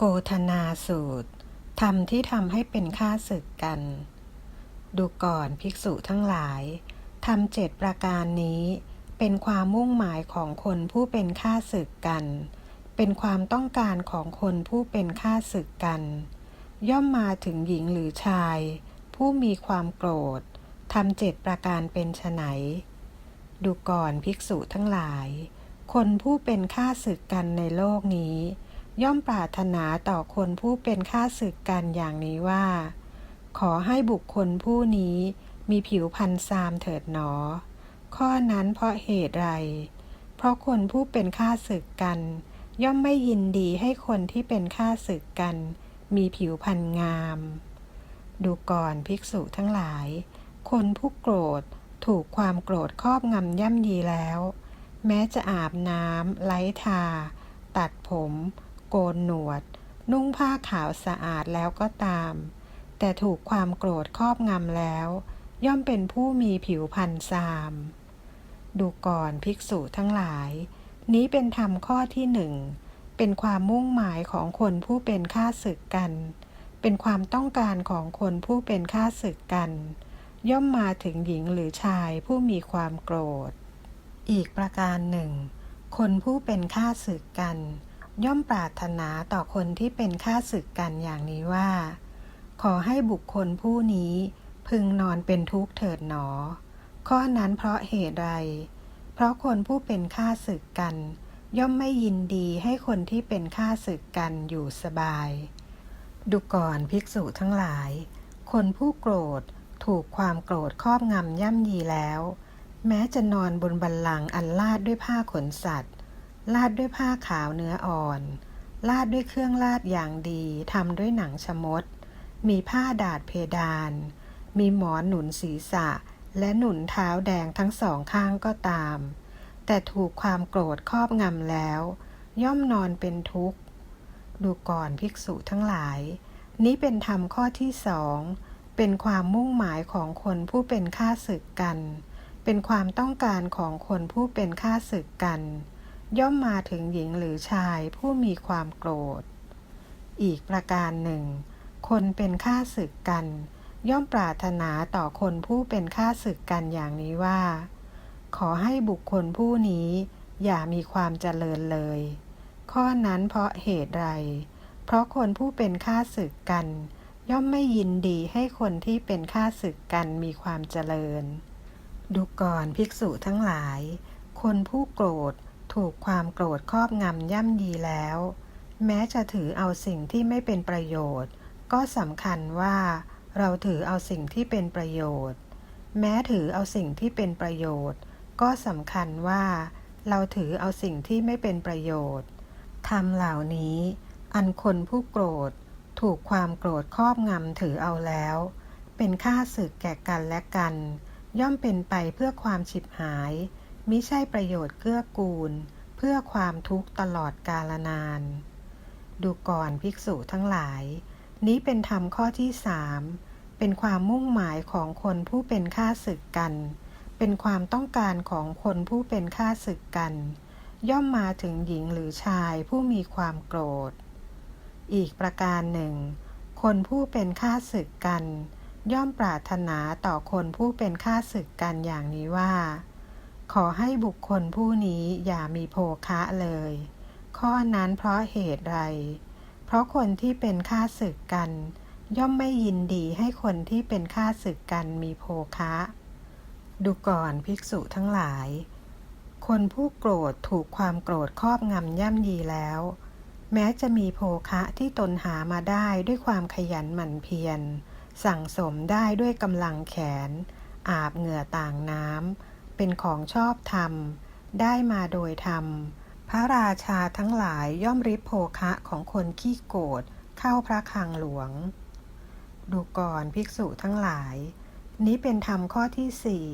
โกธนาสูตรธรรมที่ทำให้เป็นข้าศึกกัน ดูก่อนภิกษุทั้งหลายธรรมเจ็ดประการนี้ เป็นความมุ่งหมายของคนผู้เป็นข้าศึกกัน เป็นความต้องการของคนผู้เป็นข้าศึกกัน ย่อมมาถึงหญิงหรือชาย ผู้มีความโกรธทำเจ็ดประการเป็นไฉนดูก่อนภิกษุทั้งหลาย คนผู้เป็นข้าศึกกันในโลกนี้ ย่อมปรารถนาต่อคนผู้เป็นข้าศึกกันอย่างนี้ว่า ขอให้บุคคลผู้นี้มีผิวพรรณซามเถิดหนอ ข้อนั้นเพราะเหตุไร เพราะคนผู้เป็นข้าศึกกัน ย่อมไม่ยินดีให้คนที่เป็นข้าศึกกัน มีผิวพรรณงาม ดูก่อนภิกษุทั้งหลาย คนผู้โกรธถูกความโกรธครอบงำย่ำยีแล้ว แม้จะอาบน้ำไล้ทา ตัดผม โกนหนวด นุ่งผ้าขาวสะอาดแล้วก็ตาม แต่ถูกความโกรธครอบงำแล้ว ย่อมเป็นผู้มีผิวพรรณซาม ดูก่อนภิกษุทั้งหลาย นี้เป็นธรรมข้อที่หนึ่ง เป็นความมุ่งหมายของคนผู้เป็นข้าศึกกัน เป็นความต้องการของคนผู้เป็นข้าศึกกัน ย่อมมาถึงหญิงหรือชายผู้มีความโกรธ อีกประการหนึ่ง คนผู้เป็นข้าศึกกัน ย่อมปรารถนาต่อคนที่เป็นข้าศึกกันอย่างนี้ว่า ขอให้บุคคลผู้นี้พึงนอนเป็นทุกข์เถิดหนอ ข้อนั้นเพราะเหตุใด เพราะคนผู้เป็นข้าศึกกัน ย่อมไม่ยินดีให้คนที่เป็นข้าศึกกันอยู่สบาย ดูก่อนภิกษุทั้งหลาย คนผู้โกรธถูกความโกรธครอบงำย่ำยีแล้ว แม้จะนอนบนบัลลังก์อันลาดด้วยผ้าขนสัตว์ ลาดด้วยผ้าขาวเนื้ออ่อน ลาดด้วยเครื่องลาดอย่างดีทำด้วยหนังชมด มีผ้าดาดเพดาน มีหมอนหนุนศีรษะ และหนุนเท้าแดงทั้งสองข้างก็ตาม แต่ถูกความโกรธครอบงำแล้ว ย่อมนอนเป็นทุกข์ ดูก่อนภิกษุทั้งหลาย นี้เป็นธรรมข้อที่สองเป็นความมุ่งหมายของคนผู้เป็นข้าศึกกัน เป็นความต้องการของคนผู้เป็นข้าศึกกัน ย่อมมาถึงหญิงหรือชายผู้มีความโกรธ อีกประการหนึ่ง คนเป็นข้าศึกกัน ย่อมปรารถนาต่อคนผู้เป็นข้าศึกกันอย่างนี้ว่า ขอให้บุคคลผู้นี้อย่ามีความเจริญเลย ข้อนั้นเพราะเหตุไร เพราะคนผู้เป็นข้าศึกกัน ย่อมไม่ยินดีให้คนที่เป็นข้าศึกกันมีความเจริญ ดูก่อนภิกษุทั้งหลาย คนผู้โกรธ ถูกความโกรธครอบงำย่ำยีแล้ว แม้จะถือเอาสิ่งที่ไม่เป็นประโยชน์ ก็สำคัญว่า เราถือเอาสิ่งที่เป็นประโยชน์ แม้ถือเอาสิ่งที่เป็นประโยชน์ ก็สำคัญว่า เราถือเอาสิ่งที่ไม่เป็นประโยชน์ทำเหล่านี้ อันคนผู้โกรธ ถูกความโกรธครอบงำถือเอาแล้ว เป็นค่าศึกแก่กันและกัน ย่อมเป็นไปเพื่อความฉิบหาย มิใช่ประโยชน์เกื้อกูล เพื่อความทุกข์ตลอดกาลนาน ดูก่อนภิกษุทั้งหลาย นี้เป็นธรรมข้อที่สามเป็นความมุ่งหมายของคนผู้เป็นข้าศึกกัน เป็นความต้องการของคนผู้เป็นข้าศึกกัน ย่อมมาถึงหญิงหรือชายผู้มีความโกรธ อีกประการหนึ่ง คนผู้เป็นข้าศึกกัน ย่อมปรารถนาต่อคนผู้เป็นข้าศึกกันอย่างนี้ว่า ขอให้บุคคลผู้นี้อย่ามีโภคะเลย ข้อนั้นเพราะเหตุไร เพราะคนที่เป็นข้าศึกกัน ย่อมไม่ยินดีให้คนที่เป็นข้าศึกกันมีโภคะ ดูก่อนภิกษุทั้งหลาย คนผู้โกรธถูกความโกรธครอบงำย่ำยีแล้ว แม้จะมีโภคะที่ตนหามาได้ด้วยความขยันหมั่นเพียร สั่งสมได้ด้วยกำลังแขน อาบเหงื่อต่างน้ำ เป็นของชอบธรรม ได้มาโดยธรรม พระราชาทั้งหลายย่อมริบโภคะของคนขี้โกรธเข้าพระคลังหลวง ดูก่อนภิกษุทั้งหลาย นี้เป็นธรรมข้อที่สี่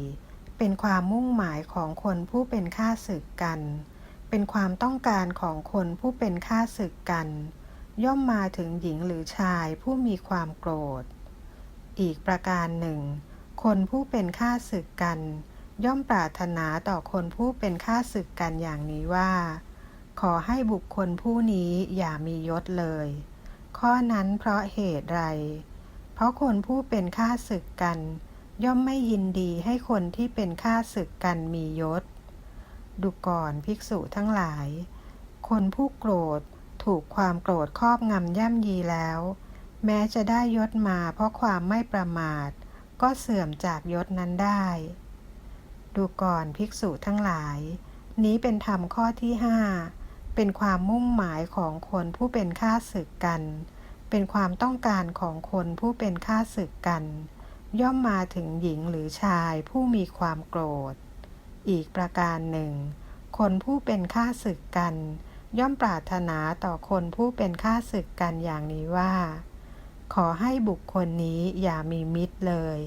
เป็นความมุ่งหมายของคนผู้เป็นข้าศึกกัน เป็นความต้องการของคนผู้เป็นข้าศึกกัน ย่อมมาถึงหญิงหรือชายผู้มีความโกรธ อีกประการหนึ่ง คนผู้เป็นข้าศึกกัน ย่อมปรารถนาต่อคนผู้เป็นข้าศึกกันอย่างนี้ว่า ขอให้บุคคลผู้นี้อย่ามียศเลย ข้อนั้นเพราะเหตุไร เพราะคนผู้เป็นข้าศึกกัน ย่อมไม่ยินดีให้คนที่เป็นข้าศึกกันมียศ ดูก่อนภิกษุทั้งหลาย คนผู้โกรธถูกความโกรธครอบงำย่ำยีแล้ว แม้จะได้ยศมาเพราะความไม่ประมาท ก็เสื่อมจากยศนั้นได้ ดูก่อนภิกษุทั้งหลาย นี้เป็นธรรมข้อที่ห้าเป็นความมุ่งหมายของคนผู้เป็นข้าศึกกัน เป็นความต้องการของคนผู้เป็นข้าศึกกัน ย่อมมาถึงหญิงหรือชายผู้มีความโกรธ อีกประการหนึ่ง คนผู้เป็นข้าศึกกัน ย่อมปรารถนาต่อคนผู้เป็นข้าศึกกันอย่างนี้ว่า ขอให้บุคคลนี้อย่ามีมิตรเลย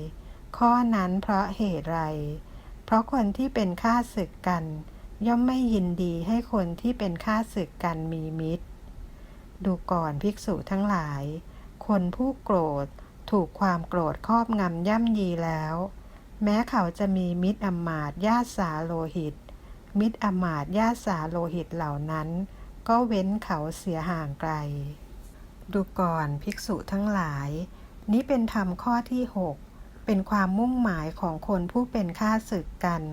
ข้อนั้นเพราะเหตุไร เพราะคนที่เป็นข้าศึกกัน ย่อมไม่ยินดีให้คนที่เป็นข้าศึกกันมีมิตร ดูก่อนภิกษุทั้งหลาย คนผู้โกรธถูกความโกรธครอบงำย่ำยีแล้ว แม้เขาจะมีมิตรอมาตย์ญาสาโลหิต มิตรอมาตย์ญาสาโลหิตเหล่านั้น ก็เว้นเขาเสียห่างไกล ดูก่อนภิกษุทั้งหลาย นี้เป็นธรรมข้อที่6 เป็นความมุ่งหมายของคนผู้เป็นข้าศึกกัน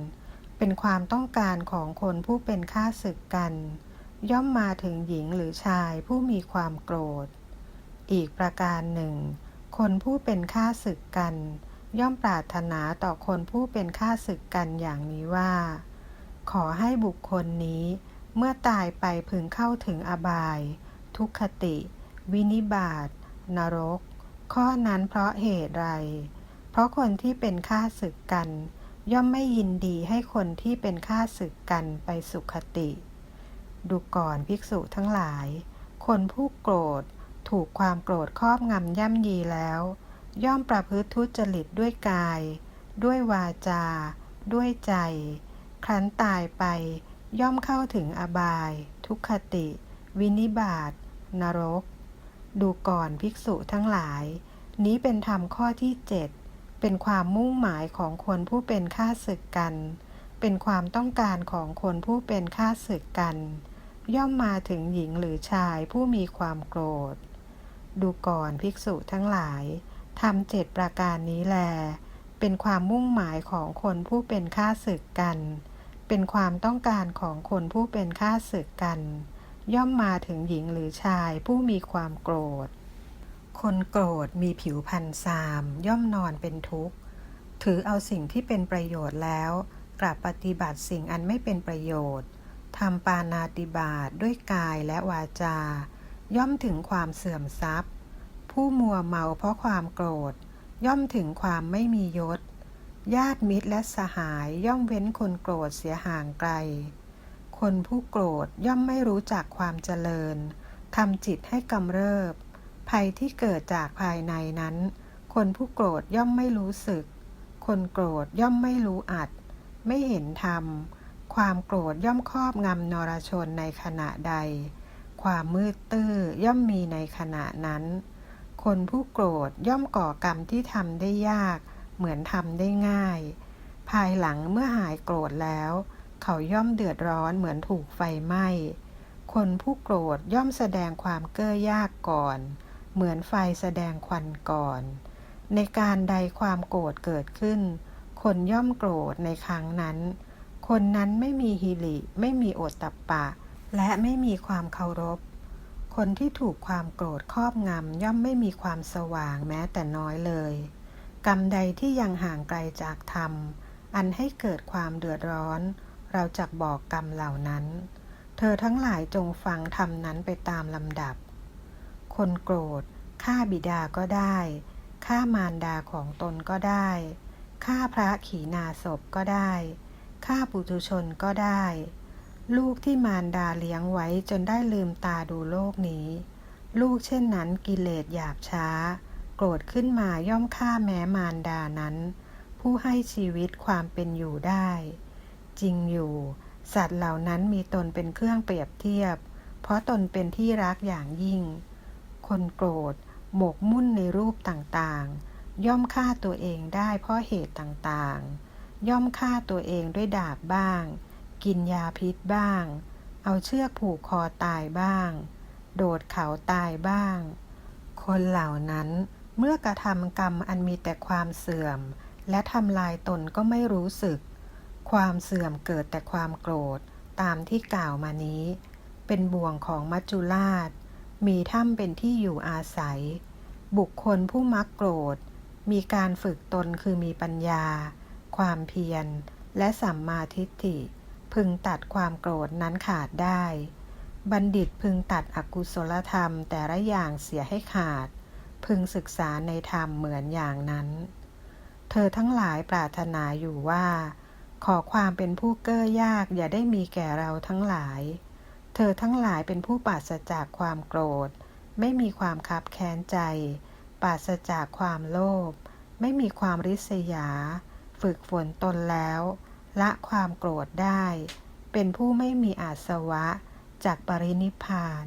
เป็นความต้องการของคนผู้เป็นข้าศึกกัน ย่อมมาถึงหญิงหรือชายผู้มีความโกรธ อีกประการหนึ่ง คนผู้เป็นข้าศึกกัน ย่อมปรารถนาต่อคนผู้เป็นข้าศึกกันอย่างนี้ว่า ขอให้บุคคลนี้เมื่อตายไปพึงเข้าถึงอบาย ทุกขติ วินิบาตนรก ข้อนั้นเพราะเหตุไร เพราะคนที่เป็นข้าศึกกัน ย่อมไม่ยินดีให้คนที่เป็นข้าศึกกันไปสุขติ ดูก่อนภิกษุทั้งหลาย คนผู้โกรธถูกความโกรธครอบงำย่ำยีแล้ว ย่อมประพฤติทุจริตด้วยกาย ด้วยวาจา ด้วยใจ ครั้นตายไปย่อมเข้าถึงอบาย ทุกขติ วินิบาตนรก ดูก่อนภิกษุทั้งหลาย นี้เป็นธรรมข้อที่เจ็ด เป็นความมุ่งหมายของคนผู้เป็นข้าศึกกัน เป็นความต้องการของคนผู้เป็นข้าศึกกัน ย่อมมาถึงหญิงหรือชายผู้มีความโกรธ ดูก่อนภิกษุทั้งหลายทำเจ็ดประการนี้แล เป็นความมุ่งหมายของคนผู้เป็นข้าศึกกัน เป็นความต้องการของคนผู้เป็นข้าศึกกัน ย่อมมาถึงหญิงหรือชายผู้มีความโกรธ คนโกรธมีผิวพันซาม ย่อมนอนเป็นทุกข์ ถือเอาสิ่งที่เป็นประโยชน์แล้ว กลับปฏิบัติสิ่งอันไม่เป็นประโยชน์ทำปานาติบาตด้วยกายและวาจา ย่อมถึงความเสื่อมทรัพย์ ผู้มัวเมาเพราะความโกรธ ย่อมถึงความไม่มียศ ญาติมิตรและสหายย่อมเว้นคนโกรธเสียห่างไกล คนผู้โกรธย่อมไม่รู้จักความเจริญทำจิตให้กำเริบ ภัยที่เกิดจากภายในนั้น คนผู้โกรธย่อมไม่รู้สึก คนโกรธย่อมไม่รู้อัด ไม่เห็นธรรม ความโกรธย่อมครอบงำนรชนในขณะใด ความมืดตื้อย่อมมีในขณะนั้น คนผู้โกรธย่อมก่อกรรมที่ทำได้ยาก เหมือนทำได้ง่าย ภายหลังเมื่อหายโกรธแล้ว เขาย่อมเดือดร้อนเหมือนถูกไฟไหม้ คนผู้โกรธย่อมแสดงความเก้อยากก่อน เหมือนไฟแสดงควันก่อน ในการใดความโกรธเกิดขึ้น คนย่อมโกรธในครั้งนั้น คนนั้นไม่มีฮิริไม่มีโอตตัปปะ และไม่มีความเคารพ คนที่ถูกความโกรธครอบงำย่อมไม่มีความสว่างแม้แต่น้อยเลย กรรมใดที่ยังห่างไกลจากธรรม อันให้เกิดความเดือดร้อน เราจะบอกกรรมเหล่านั้น เธอทั้งหลายจงฟังธรรมนั้นไปตามลำดับ คนโกรธฆ่าบิดาก็ได้ฆ่ามารดาของตนก็ได้ฆ่าพระขีณาศพก็ได้ฆ่าปุถุชนก็ได้ ลูกที่มารดาเลี้ยงไว้จนได้ลืมตาดูโลกนี้ ลูกเช่นนั้นกิเลสหยาบช้า โกรธขึ้นมาย่อมฆ่าแม้มารดานั้น ผู้ให้ชีวิตความเป็นอยู่ได้ จริงอยู่ สัตว์เหล่านั้นมีตนเป็นเครื่องเปรียบเทียบ เพราะตนเป็นที่รักอย่างยิ่ง คนโกรธ หมกมุ่นในรูปต่างๆ ย่อมฆ่าตัวเองได้เพราะเหตุต่างๆ ย่อมฆ่าตัวเองด้วยดาบบ้าง กินยาพิษบ้าง เอาเชือกผูกคอตายบ้าง โดดเขาตายบ้างคคนเหล่านั้นเมื่อกระทำกรรมอันมีแต่ความเสื่อม และทำลายตนก็ไม่รู้สึก ความเสื่อมเกิดแต่ความโกรธตามที่กล่าวมานี้ เป็นบ่วงของมัจจุราช มีถ้ำเป็นที่อยู่อาศัย บุคคลผู้มักโกรธ มีการฝึกตนคือมีปัญญา ความเพียร และสัมมาทิฏฐิ พึงตัดความโกรธนั้นขาดได้ บัณฑิตพึงตัดอกุศลธรรมแต่ละอย่างเสียให้ขาด พึงศึกษาในธรรมเหมือนอย่างนั้น เธอทั้งหลายปรารถนาอยู่ว่า ขอความเป็นผู้เก้อยากอย่าได้มีแก่เราทั้งหลาย เธอทั้งหลายเป็นผู้ปราศจากความโกรธ ไม่มีความคับแค้นใจ ปราศจากความโลภ ไม่มีความริษยา ฝึกฝนตนแล้ว ละความโกรธได้ เป็นผู้ไม่มีอาสวะจากปรินิพพาน